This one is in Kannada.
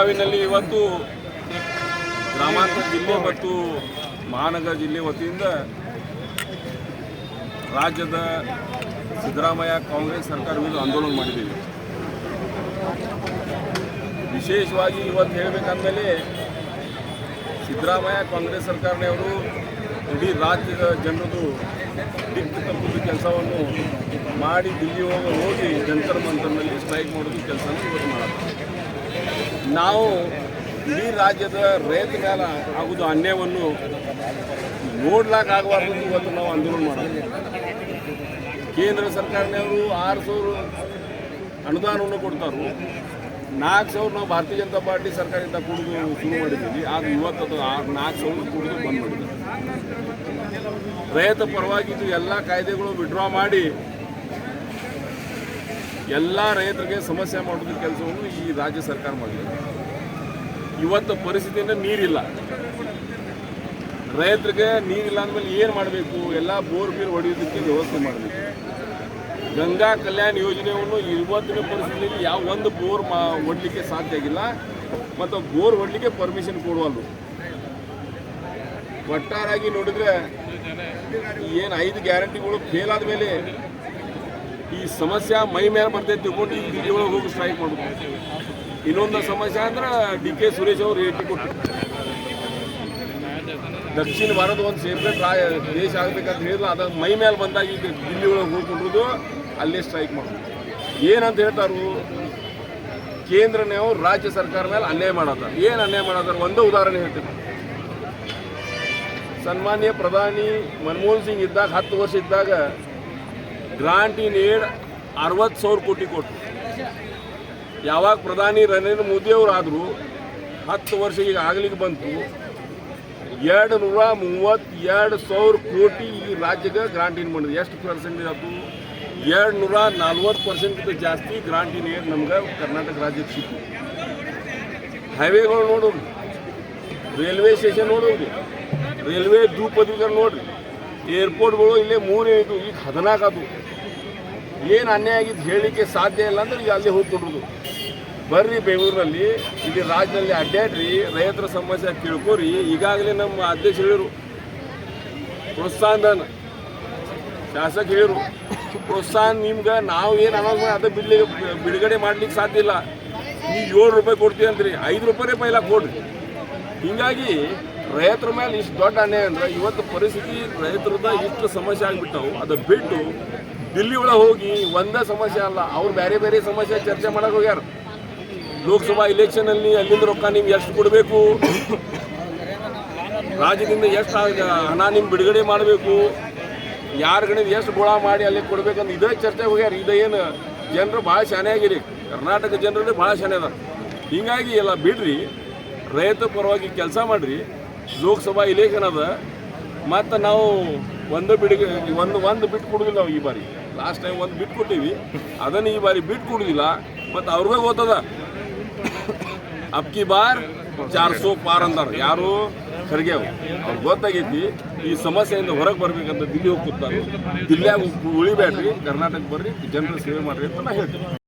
ಬೆಳಗಾವಿನಲ್ಲಿ ಇವತ್ತು ಗ್ರಾಮಾಂತರ ಜಿಲ್ಲೆ ಮತ್ತು ಮಹಾನಗರ ಜಿಲ್ಲೆ ವತಿಯಿಂದ ರಾಜ್ಯದ ಸಿದ್ದರಾಮಯ್ಯ ಕಾಂಗ್ರೆಸ್ ಸರ್ಕಾರ ವಿರುದ್ಧ ಆಂದೋಲನ ಮಾಡಿದ್ದೀವಿ. ವಿಶೇಷವಾಗಿ ಇವತ್ತು ಹೇಳಬೇಕಂದಮೇಲೆ ಸಿದ್ದರಾಮಯ್ಯ ಕಾಂಗ್ರೆಸ್ ಸರ್ಕಾರನೆಯವರು ಇಡೀ ರಾಜ್ಯದ ಜನರದು ದಿಕ್ಕು ತಪ್ಪಿದ ಕೆಲಸವನ್ನು ಮಾಡಿ ದಿಲ್ಲಿ ಹೋಗಿ ಹೋಗಿ ಜಂತರ್ ಮಂತರ್ನಲ್ಲಿ ಸ್ಟ್ರೈಕ್ ಮಾಡೋದು ಕೆಲಸ ಇವತ್ತು ಮಾಡತ್ತಾರೆ. ನಾವು ಇಡೀ ರಾಜ್ಯದ ರೈತ ಮೇಲೆ ಆಗೋದು ಅನ್ಯವನ್ನು ನೋಡ್ಲಾಕಾಗಬಾರ್ದು ಇವತ್ತು ನಾವು ಆಂದೋಲನ ಮಾಡೋದು. ಕೇಂದ್ರ ಸರ್ಕಾರದವರು ಆರು ಸಾವಿರ ಅನುದಾನವನ್ನು ಕೊಡ್ತಾರೆ. ನಾಲ್ಕು ಸಾವಿರ ನಾವು ಭಾರತೀಯ ಜನತಾ ಪಾರ್ಟಿ ಸರ್ಕಾರದಿಂದ ಕೊಡೋದು ಶುರು ಮಾಡಿದ್ದೀವಿ. ಆದ್ರೆ ಇವತ್ತು ಅದು ಆರು ನಾಲ್ಕು ಸಾವಿರ ಕೊಡೋದು ಬಂದ್ ಮಾಡಿದ್ದಾರೆ. ರೈತ ಪರವಾಗಿದ್ದು ಎಲ್ಲ ಕಾಯ್ದೆಗಳು ವಿಡ್ರಾ ಮಾಡಿ ಎಲ್ಲ ರೈತರಿಗೆ ಸಮಸ್ಯೆ ಮಾಡೋದ್ರ ಕೆಲಸವನ್ನು ಈ ರಾಜ್ಯ ಸರ್ಕಾರ ಮಾಡಿದೆ. ಇವತ್ತು ಪರಿಸ್ಥಿತಿಯಿಂದ ನೀರಿಲ್ಲ. ರೈತರಿಗೆ ನೀರಿಲ್ಲ ಅಂದಮೇಲೆ ಏನು ಮಾಡಬೇಕು? ಎಲ್ಲ ಬೋರ್ ಬೀರ್ ಹೊಡೆಯೋದಕ್ಕೆ ವ್ಯವಸ್ಥೆ ಮಾಡಬೇಕು. ಗಂಗಾ ಕಲ್ಯಾಣ ಯೋಜನೆಯನ್ನು ಇವತ್ತಿನ ಪರಿಸ್ಥಿತಿಯಲ್ಲಿ ಯಾವ ಒಂದು ಬೋರ್ ಮಾ ಹೊಡಲಿಕ್ಕೆ ಸಾಧ್ಯ ಆಗಿಲ್ಲ. ಮತ್ತು ಬೋರ್ ಹೊಡಲಿಕ್ಕೆ ಪರ್ಮಿಷನ್ ಕೊಡುವಲ್ರು. ಒಟ್ಟಾರಾಗಿ ನೋಡಿದ್ರೆ ಏನು ಐದು ಗ್ಯಾರಂಟಿಗಳು ಫೇಲ್ ಆದಮೇಲೆ ಈ ಸಮಸ್ಯೆ ಮೈ ಮೇಲೆ ಬರ್ತೈತೆ ತಿಳ್ಕೊಂಡು ಈ ದಿಲ್ಲಿ ಒಳಗೆ ಹೋಗಿ ಸ್ಟ್ರೈಕ್ ಮಾಡೋದು ಇನ್ನೊಂದು ಸಮಸ್ಯೆ ಅಂದ್ರೆ ಡಿ ಕೆ ಸುರೇಶ್ ಅವರು ಹೇಳಿ ಕೊಟ್ಟರು ದಕ್ಷಿಣ ಭಾರತ ಒಂದು ಸೆಪ್ರೇಟ್ ದೇಶ ಆಗ್ಬೇಕಂತ ಹೇಳಿದ್ರೆ, ಅದ ಮೈ ಮೇಲೆ ಬಂದಾಗ ಈಗ ದಿಲ್ಲಿ ಒಳಗೆ ಹೋಗ್ಕೊಂಡಿರೋದು ಅಲ್ಲೇ ಸ್ಟ್ರೈಕ್ ಮಾಡೋದು ಏನಂತ ಹೇಳ್ತಾರು? ಕೇಂದ್ರನೇ ರಾಜ್ಯ ಸರ್ಕಾರ ಮೇಲೆ ಅನ್ಯಾಯ ಮಾಡೋದ ಏನು ಅನ್ಯಾಯ ಮಾಡೋದಾರ ಒಂದು ಉದಾಹರಣೆ ಹೇಳ್ತೀನಿ. ಸನ್ಮಾನ್ಯ ಪ್ರಧಾನಿ ಮನಮೋಹನ್ ಸಿಂಗ್ ಇದ್ದಾಗ, ಹತ್ತು ವರ್ಷ ಇದ್ದಾಗ ಗ್ರಾಂಟ್ ಇನ್ ಏಡ್ ಅರವತ್ತು ಸಾವಿರ ಕೋಟಿ ಕೊಟ್ಟರು ಯಾವಾಗ ಪ್ರಧಾನಿ ನರೇಂದ್ರ ಮೋದಿ ಆದರೂ ಆದರು ಹತ್ತು ವರ್ಷ ಈಗ ಆಗ್ಲಿಕ್ಕೆ ಬಂತು ಎರಡು ನೂರ ಮೂವತ್ತೆರಡು ಸಾವಿರ ಕೋಟಿ ಈ ರಾಜ್ಯಕ್ಕೆ ಗ್ರಾಂಟ್ ಇನ್ ಮಾಡಿದ್ರು. ಎಷ್ಟು ಪರ್ಸೆಂಟೇಜ್ ಆಯ್ತು ಎರಡು ನೂರ ನಲ್ವತ್ತು ಪರ್ಸೆಂಟ್ ಜಾಸ್ತಿ ಗ್ರಾಂಟ್ ಇನ್ ಏಡ್ ನಮ್ಗೆ ಕರ್ನಾಟಕ ರಾಜ್ಯಕ್ಕೆ ಸಿಕ್ತು ಹೈವೇಗಳು ನೋಡೋದು, ರೈಲ್ವೆ ಸ್ಟೇಷನ್ ನೋಡೋದು, ರೈಲ್ವೆ ಭೂಪದವಿಗಳು ನೋಡ್ರಿ. ಏರ್ಪೋರ್ಟ್ಗಳು ಇಲ್ಲೇ ಮೂರೇ ಇದು ಈಗ ಹದಿನಾಲ್ಕು ಅದು. ಏನು ಅನ್ಯಾಯ ಆಗಿದ್ದು ಹೇಳಲಿಕ್ಕೆ ಸಾಧ್ಯ ಇಲ್ಲ ಅಂದ್ರೆ ಈಗ ಅಲ್ಲಿ ಹೋಗ್ಕೊಡ್ರೋದು ಬರ್ರಿ ಬೆಂಗಳೂರಿನಲ್ಲಿ, ಇಲ್ಲಿ ರಾಜ್ಯದಲ್ಲಿ ಅಡ್ಡಾಡ್ರಿ, ರೈತರ ಸಮಸ್ಯೆ ಕೇಳ್ಕೋರಿ ಈಗಾಗಲೇ ನಮ್ಮ ಅಧ್ಯಕ್ಷ ಹೇಳಿರು. ಪ್ರೋತ್ಸಾಹನ. ಶಾಸಕ ಹೇಳಿರು. ಪ್ರೋತ್ಸಾಹ ನಿಮ್ಗೆ ನಾವು ಏನು ಮಾಡಿ ಅದೇ ಬಿಡ್ಲಿಕ್ಕೆ ಬಿಡುಗಡೆ ಮಾಡ್ಲಿಕ್ಕೆ ಸಾಧ್ಯ ಇಲ್ಲ. ನೀವು ಏಳು ರೂಪಾಯಿ ಕೊಡ್ತೀವಿ ಅಂದ್ರಿ. ಐದು ರೂಪಾಯಿ ಪೈಲ ಕೊಡ್ರಿ. ಹೀಗಾಗಿ ರೈತರ ಮೇಲೆ ಇಷ್ಟು ದೊಡ್ಡ ಅನ್ಯಾಯ ಅಂದ್ರೆ ಇವತ್ತು ಪರಿಸ್ಥಿತಿ ರೈತರದ ಇಷ್ಟು ಸಮಸ್ಯೆ ಆಗಿಬಿಟ್ಟವು. ಅದು ಬಿಟ್ಟು ದಿಲ್ಲಿ ಒಳಗೆ ಹೋಗಿ ಒಂದೇ ಸಮಸ್ಯೆ ಅಲ್ಲ, ಅವ್ರು ಬೇರೆ ಬೇರೆ ಸಮಸ್ಯೆ ಚರ್ಚೆ ಮಾಡಕ್ಕೆ ಹೋಗ್ಯಾರ. ಲೋಕಸಭಾ ಇಲೆಕ್ಷನಲ್ಲಿ ಅಲ್ಲಿಂದ ರೊಕ್ಕ ನಿಮ್ಗೆ ಎಷ್ಟು ಕೊಡಬೇಕು? ರಾಜ್ಯದಿಂದ ಎಷ್ಟು ಹಣ ನಿಮ್ಮ ಬಿಡುಗಡೆ ಮಾಡಬೇಕು? ಯಾರ ಗಣಿದ ಎಷ್ಟು ಗೋಳ ಮಾಡಿ ಅಲ್ಲಿ ಕೊಡ್ಬೇಕಂತ ಇದೇ ಚರ್ಚೆ ಹೋಗ್ಯಾರ. ಇದು ಏನು ಜನರು ಭಾಳ ಶಾನೆ ಆಗಿರಿ. ಕರ್ನಾಟಕ ಜನರಲ್ಲಿ ಭಾಳ ಶಾನೆ ಅದ. ಹೀಗಾಗಿ ಎಲ್ಲ ಬಿಡ್ರಿ, ರೈತ ಪರವಾಗಿ ಕೆಲಸ ಮಾಡಿರಿ. ಲೋಕಸಭಾ ಇಲೆಕ್ಷನ್ ಅದ. ಮತ್ತು ನಾವು ಒಂದು ಬಿಡ್ ಒಂದು ಒಂದು ಬಿಟ್ಟು ಕೊಡುದಿಲ್ಲ ನಾವು ಈ ಬಾರಿ. ಲಾಸ್ಟ್ ಟೈಮ್ ಒಂದು ಬಿಟ್ಟು ಕೊಟ್ಟಿವಿ. ಅದನ್ನು ಈ ಬಾರಿ ಬಿಟ್ಟು ಕೊಡುದಿಲ್ಲ. ಮತ್ತು ಅವ್ರಿಗೆ ಗೊತ್ತದ. ಅಬ್ಕಿ ಬಾರ್ ಚಾರ್ ಸೋ ಪಾರ್ ಅಂದಾರ. ಯಾರು? ಖರ್ಗೆ ಅವ್ರು ಅವ್ರಿಗೆ ಗೊತ್ತಾಗೈತಿ, ಈ ಸಮಸ್ಯೆಯಿಂದ ಹೊರಗೆ ಬರ್ಬೇಕಂತ ದಿಲ್ಲಿ ಹೋಗಿ ಕೂತಾರು ದಿಲ್ಲಿಯಾಗ ಉಳಿಬೇಡ್ರಿ ಕರ್ನಾಟಕ ಬರ್ರಿ, ಜನರ ಸೇವೆ ಮಾಡ್ರಿ ಅಂತ ನಾ ಹೇಳ್ತೀನಿ.